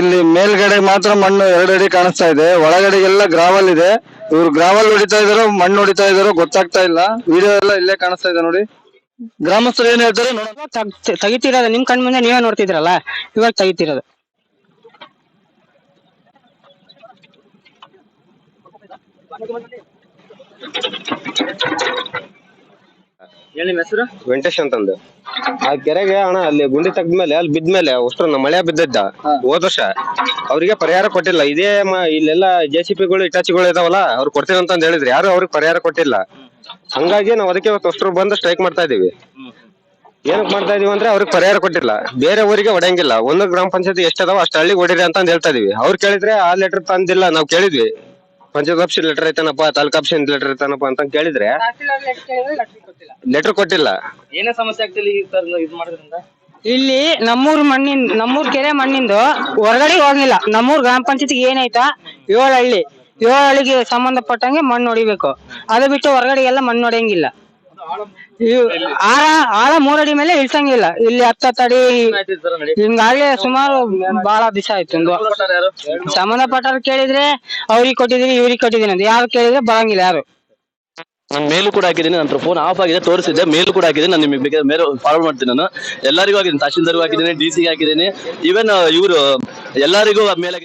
ಇಲ್ಲಿ ಮೇಲ್ಗಡೆ ಮಾತ್ರ ಮಣ್ಣು ಎರಡು ಅಡಿ ಕಾಣಿಸ್ತಾ ಇದೆ. ಒಳಗಡೆಗೆಲ್ಲ ಗ್ರಾವಲ್ ಇದೆ. ಇವ್ರು ಗ್ರಾವಲ್ ಹೊಡಿತಾ ಇದಾರೋ ಮಣ್ಣು ಹೊಡಿತಾ ಇದಾರೋ ಗೊತ್ತಾಗ್ತಾ ಇಲ್ಲ. ವಿಡಿಯೋ ಎಲ್ಲ ಇಲ್ಲೇ ಕಾಣಿಸ್ತಾ ಇದೆ ನೋಡಿ. ಗ್ರಾಮಸ್ಥರು ಏನ್ ಹೇಳ್ತಾರೆ ತೆಗಿತಿರೋದು. ನಿಮ್ ಕಣ್ ಮುಂದೆ ನೀವೇ ನೋಡ್ತಿದ್ರಲ್ಲ? ಇವಾಗ ತೆಗಿತಿರೋದು. ಹೇಳಿ ನಿಮ್ಮ ಹೆಸರು? ವೆಂಕಟೇಶ್ ಅಂತಂದು. ಆ ಕೆರೆಗೆ ಅಣ್ಣ ಅಲ್ಲಿ ಗುಂಡಿ ತೆಗ್ದ್ಮೇಲೆ ಅಲ್ಲಿ ಬಿದ್ಮೇಲೆ ಅಷ್ಟು ನಮ್ಮ ಮಳೆ ಬಿದ್ದಿದ್ದ ಹೋದ ವರ್ಷ. ಅವರಿಗೆ ಪರಿಹಾರ ಕೊಟ್ಟಿಲ್ಲ. ಇದೇ ಮ- ಇಲ್ಲೆಲ್ಲ ಜೆ ಸಿ ಪಿಗಳು ಇಟಾಚಿಗಳು ಇದಾವಲ್ಲ ಅವ್ರು ಕೊಡ್ತೀನಿ ಅಂತ ಹೇಳಿದ್ರು. ಯಾರು ಅವ್ರಿಗೆ ಪರಿಹಾರ ಕೊಟ್ಟಿಲ್ಲ. ಹಂಗಾಗಿ ನಾವು ಅದಕ್ಕೆ ಇವತ್ತು ಅಷ್ಟರು ಬಂದು ಸ್ಟ್ರೈಕ್ ಮಾಡ್ತಾ ಇದೀವಿ. ಏನಕ್ಕೆ ಮಾಡ್ತಾ ಇದೀವಿ ಅಂದ್ರೆ ಅವ್ರಿಗೆ ಪರಿಹಾರ ಕೊಟ್ಟಿಲ್ಲ. ಬೇರೆ ಊರಿಗೆ ಹೊಡೆಯಂಗಿಲ್ಲ ಒಂದು ಗ್ರಾಮ ಪಂಚಾಯತ್ ಎಷ್ಟದಾವ ಅಷ್ಟು ಹಳ್ಳಿಗೆ ಹೊಡಿರಿ ಅಂತ ಅಂದ್ ಹೇಳ್ತಾ ಇದೀವಿ. ಅವ್ರು ಕೇಳಿದ್ರೆ ಆ ಲೆಟರ್ ತಂದಿಲ್ಲ. ನಾವು ಕೇಳಿದ್ವಿ. ಪಂಚಾಯತ್ ಆಫೀಸ್ ಲೆಟರ್ ಐತನಪ್ಪ ತಾಲೂಕ್ ಆಫೀಸ್ ಲೆಟರ್ ಐತನಪ್ಪ ಅಂತ ಕೇಳಿದ್ರೆ ಲೆಟರ್ ಕೊಟ್ಟಿಲ್ಲ. ಏನೇ ಸಮಸ್ಯೆ ಆಗ್ತಿಲ್ಲ ಈ ತರ ಇದು ಮಾಡೋದ್ರಿಂದ? ಇಲ್ಲಿ ನಮ್ಮೂರ್ ಮಣ್ಣಿನ ನಮ್ಮೂರ್ ಕೆರೆ ಮಣ್ಣಿಂದು ಹೊರಗಡೆ ಹೋಗಿಲ್ಲ ನಮ್ಮೂರ್ ಗ್ರಾಮ ಪಂಚಾಯತಿಗೆ ಏನಾಯ್ತಾ? ಏಳು ಹಳ್ಳಿ ಏಳು ಹಳ್ಳಿಗೆ ಸಂಬಂಧಪಟ್ಟಂಗೆ ಮಣ್ಣು ಹೊಡಿಬೇಕು. ಅದು ಬಿಟ್ಟು ಹೊರಗಡೆ ಎಲ್ಲ ಮಣ್ಣು ಹೊಡೆಯಂಗಿಲ್ಲ. ಆಳ ಆಳ ಮೂರಡಿ ಮೇಲೆ ಇಳ್ಸಂಗಿಲ್ಲ. ಇಲ್ಲಿ ಹತ್ತಡಿ ಹಿಂಗಾಗ್ಲೇ ಸುಮಾರು ಬಹಳ ದಿವಸ ಆಯ್ತು ಒಂದು ಸಂಬಂಧಪಟ್ಟವ್ರು ಕೇಳಿದ್ರೆ ಅವ್ರಿಗೆ ಕೊಟ್ಟಿದೀನಿ ಇವ್ರಿಗೆ ಕೊಟ್ಟಿದೀನಿ ಅಂತ. ಯಾರು ಕೇಳಿದ್ರೆ ಬರಂಗಿಲ್ಲ ಯಾರು. ನಾನು ಮೇಲು ಕೂಡ ಹಾಕಿದ್ದೀನಿ ನನ್ನ ಫೋನ್ ಆಫ್ ಆಗಿದೆ ತೋರಿಸಿದ್ದೆ ಮೇಲೂ ಕೂಡ ಹಾಕಿದ್ದೀನಿ. ನಾನು ನಿಮಗೆ ಬೇಕಾದ್ರೆ ಮೇಲೆ ಫಾರ್ವರ್ಡ್ ಮಾಡ್ತೀನಿ ನಾನು. ಎಲ್ಲರಿಗೂ ಹಾಕಿದ್ದೀನಿ ತಹಶೀಲ್ದಾರ್ಗೂ ಹಾಕಿದ್ದೀನಿ ಡಿ ಸಿಗೆ ಹಾಕಿದ್ದೀನಿ. ಈವನ್ ಇವರು ಎಲ್ಲರಿಗೂ ಮೇಲೆ